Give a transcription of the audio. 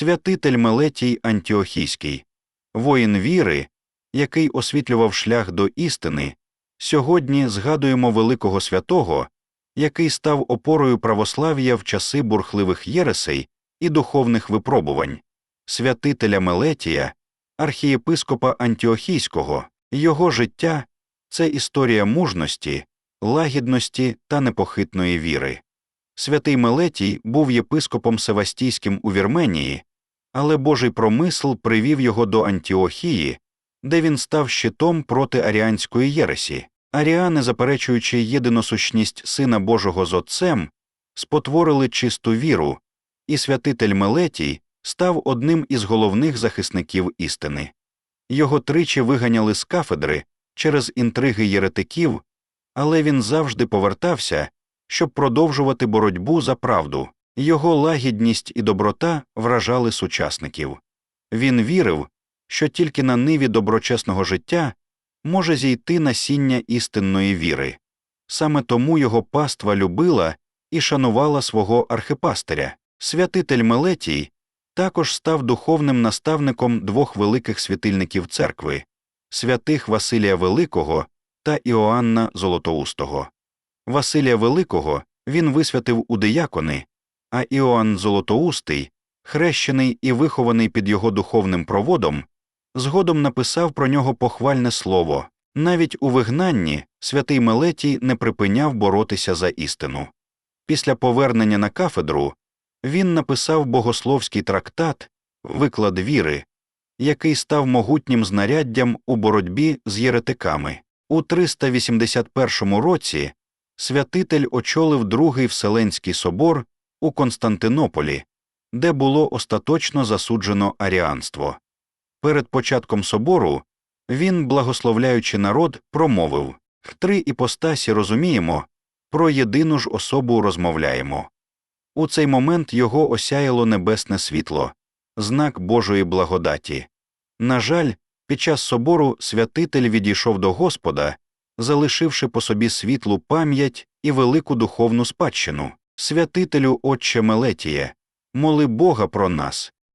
святитель Мелетій Антіохійський, воїн віри, який освітлював шлях до істини, сьогодні згадуємо великого святого, який став опорою православ'я в часи бурхливих єресей і духовних випробувань, святителя Мелетія, архієпископа Антіохійського, його життя це історія мужності, лагідності та непохитної віри. Святий Мелетій був єпископом Севастійським у Вірменії, але Божий промисл привів його до Антіохії, де він став щитом проти аріанської єресі. Аріани, заперечуючи єдиносущність Сина Божого з Отцем, спотворили чисту віру, і святитель Мелетій став одним із головних захисників істини. Його тричі виганяли з кафедри через інтриги єретиків, але він завжди повертався, щоб продовжувати боротьбу за правду. Його лагідність і доброта вражали сучасників. Він вірив, що тільки на ниві доброчесного життя може зійти насіння істинної віри. Саме тому його паства любила і шанувала свого архипастиря. Святитель Мелетій також став духовним наставником двох великих світильників церкви святих Василія Великого та Іоанна Золотоустого. Василія Великого він висвятив у диякони, а Іоанн Золотоустий, хрещений і вихований під його духовним проводом, згодом написав про нього похвальне слово. Навіть у вигнанні святий Мелетій не припиняв боротися за істину. Після повернення на кафедру він написав богословський трактат Виклад віри, який став могутнім знаряддям у боротьбі з єретиками. У 381 році святитель очолив Другий Вселенський собор у Константинополі, де було остаточно засуджено аріанство. Перед початком собору він, благословляючи народ, промовив три іпостасі розуміємо, про єдину ж особу розмовляємо. У цей момент його осяяло небесне світло, знак Божої благодаті. На жаль, під час собору святитель відійшов до Господа, залишивши по собі світлу пам'ять і велику духовну спадщину. Святителю Отче Мелетіє, моли Бога про нас,